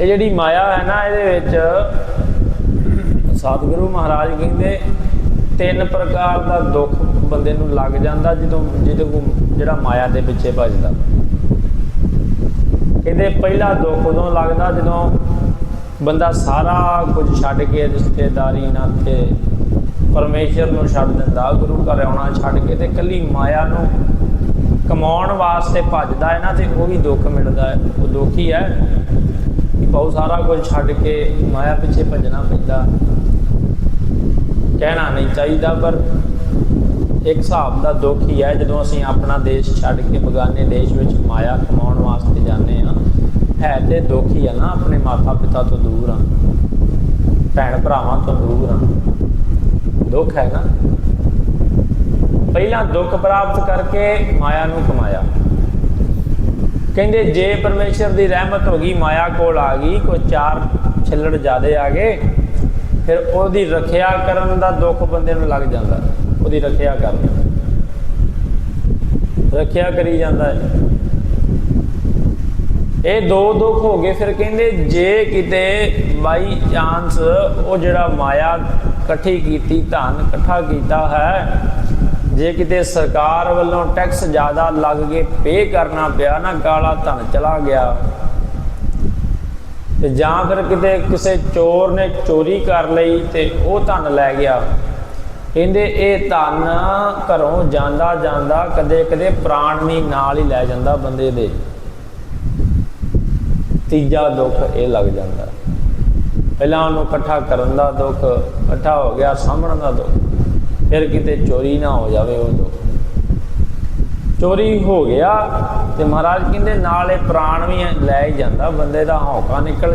ਇਹ ਜਿਹੜੀ ਮਾਇਆ ਹੈ ਨਾ, ਇਹਦੇ ਵਿੱਚ ਸਤਿਗੁਰੂ ਮਹਾਰਾਜ ਕਹਿੰਦੇ, ਤਿੰਨ ਪ੍ਰਕਾਰ ਦਾ ਦੁੱਖ ਬੰਦੇ ਨੂੰ ਲੱਗ ਜਾਂਦਾ ਜਦੋਂ ਜਦੋਂ ਜਿਹੜਾ ਮਾਇਆ ਦੇ ਪਿੱਛੇ ਭੱਜਦਾ। ਕਹਿੰਦੇ ਪਹਿਲਾ ਦੁੱਖ ਉਦੋਂ ਲੱਗਦਾ ਜਦੋਂ ਬੰਦਾ ਸਾਰਾ ਕੁਝ ਛੱਡ ਕੇ ਰਿਸ਼ਤੇਦਾਰੀ ਨਾਤੇ ਪਰਮੇਸ਼ਰ ਨੂੰ ਛੱਡ ਦਿੰਦਾ, ਗੁਰੂ ਘਰ ਆਉਣਾ ਛੱਡ ਕੇ ਤੇ ਕੱਲੀ ਮਾਇਆ ਨੂੰ ਕਮਾਉਣ ਵਾਸਤੇ ਭੱਜਦਾ ਹੈ ਨਾ ਤੇ ਉਹ ਵੀ ਦੁੱਖ ਮਿਲਦਾ ਹੈ। ਉਹ ਦੁੱਖ ਹੀ ਹੈ। ਕਿ ਸਾਰਾ ਕੁਝ ਛੱਡ ਕੇ ਮਾਇਆ ਪਿੱਛੇ ਭੱਜਣਾ ਪੈਂਦਾ। ਕਹਿਣਾ ਨਹੀਂ ਚਾਹੀਦਾ, ਪਰ ਇੱਕ ਹਿਸਾਬ ਦਾ ਦੁੱਖ ਹੀ ਹੈ, ਜਦੋਂ ਅਸੀਂ ਆਪਣਾ ਦੇਸ਼ ਛੱਡ ਕੇ ਬਗਾਨੇ ਦੇਸ਼ ਵਿੱਚ ਮਾਇਆ ਕਮਾਉਣ ਵਾਸਤੇ ਜਾਂਦੇ ਆ ਹੈ ਤੇ ਦੁੱਖ ਹੀ ਹੈ ਨਾ, ਆਪਣੇ ਮਾਤਾ ਪਿਤਾ ਤੋਂ ਦੂਰ ਆ ਭੈਣ ਭਰਾਵਾਂ ਤੋਂ ਦੂਰ ਆ ਦੁੱਖ ਹੈ ਨਾ? ਪਹਿਲਾਂ ਦੁੱਖ ਪ੍ਰਾਪਤ ਕਰਕੇ ਮਾਇਆ ਨੂੰ ਕਮਾਇਆ। ਕਹਿੰਦੇ ਜੇ ਪਰਮੇਸ਼ਰ ਦੀ ਰਹਿਮਤ ਹੋ ਗਈ, ਮਾਇਆ ਕੋਲ ਆ ਗਈ, ਕੋਈ ਚਾਰ ਛਿੱਲੜ ਜਾਦੇ ਆ ਗਏ, ਫਿਰ ਉਹਦੀ ਰੱਖਿਆ ਕਰਨ ਦਾ ਦੁੱਖ ਬੰਦੇ ਨੂੰ ਲੱਗ ਜਾਂਦਾ, ਉਹਦੀ ਰੱਖਿਆ ਕਰਨ ਰੱਖਿਆ ਕਰੀ ਜਾਂਦਾ ਹੈ। ਇਹ ਦੋ ਦੁੱਖ ਹੋ ਗਏ, ਫਿਰ ਕਹਿੰਦੇ ਜੇ ਕਿਤੇ ਬਾਈ ਚਾਂਸ ਉਹ ਜਿਹੜਾ ਮਾਇਆ ਇਕੱਠੀ ਕੀਤੀ, ਧਨ ਇਕੱਠਾ ਕੀਤਾ ਹੈ ਜੇ ਕਿਤੇ ਸਰਕਾਰ ਵੱਲੋਂ ਟੈਕਸ ਜ਼ਿਆਦਾ ਲੱਗ ਕੇ ਪੇ ਕਰਨਾ ਪਿਆ ਨਾ ਕਾਲਾ ਧਨ ਚਲਾ ਗਿਆ। ਤੇ ਜਾਂ ਫਿਰ ਕਿਤੇ ਕਿਸੇ ਚੋਰ ਨੇ ਚੋਰੀ ਕਰ ਲਈ ਤੇ ਉਹ ਧਨ ਲੈ ਗਿਆ। ਕਹਿੰਦੇ ਇਹ ਧਨ ਘਰੋਂ ਜਾਂਦਾ ਜਾਂਦਾ ਕਦੇ ਕਦੇ ਪ੍ਰਾਣ ਵੀ ਨਾਲ ਹੀ ਲੈ ਜਾਂਦਾ ਬੰਦੇ ਦੇ। ਤੀਜਾ ਦੁੱਖ ਇਹ ਲੱਗ ਜਾਂਦਾ। ਪਹਿਲਾਂ ਉਹਨੂੰ ਇਕੱਠਾ ਕਰਨ ਦਾ ਦੁੱਖ, ਇਕੱਠਾ ਹੋ ਗਿਆ ਸਾਂਭਣ ਦਾ ਦੁੱਖ। ਫਿਰ ਕਿਤੇ ਚੋਰੀ ਨਾ ਹੋ ਜਾਵੇ ਉਹ ਦੁੱਖ। ਚੋਰੀ ਹੋ ਗਿਆ ਤੇ ਮਹਾਰਾਜ ਕਹਿੰਦੇ ਨਾਲ ਇਹ ਪ੍ਰਾਣ ਵੀ ਲੈ ਹੀ ਜਾਂਦਾ, ਬੰਦੇ ਦਾ ਹੌਕਾ ਨਿਕਲ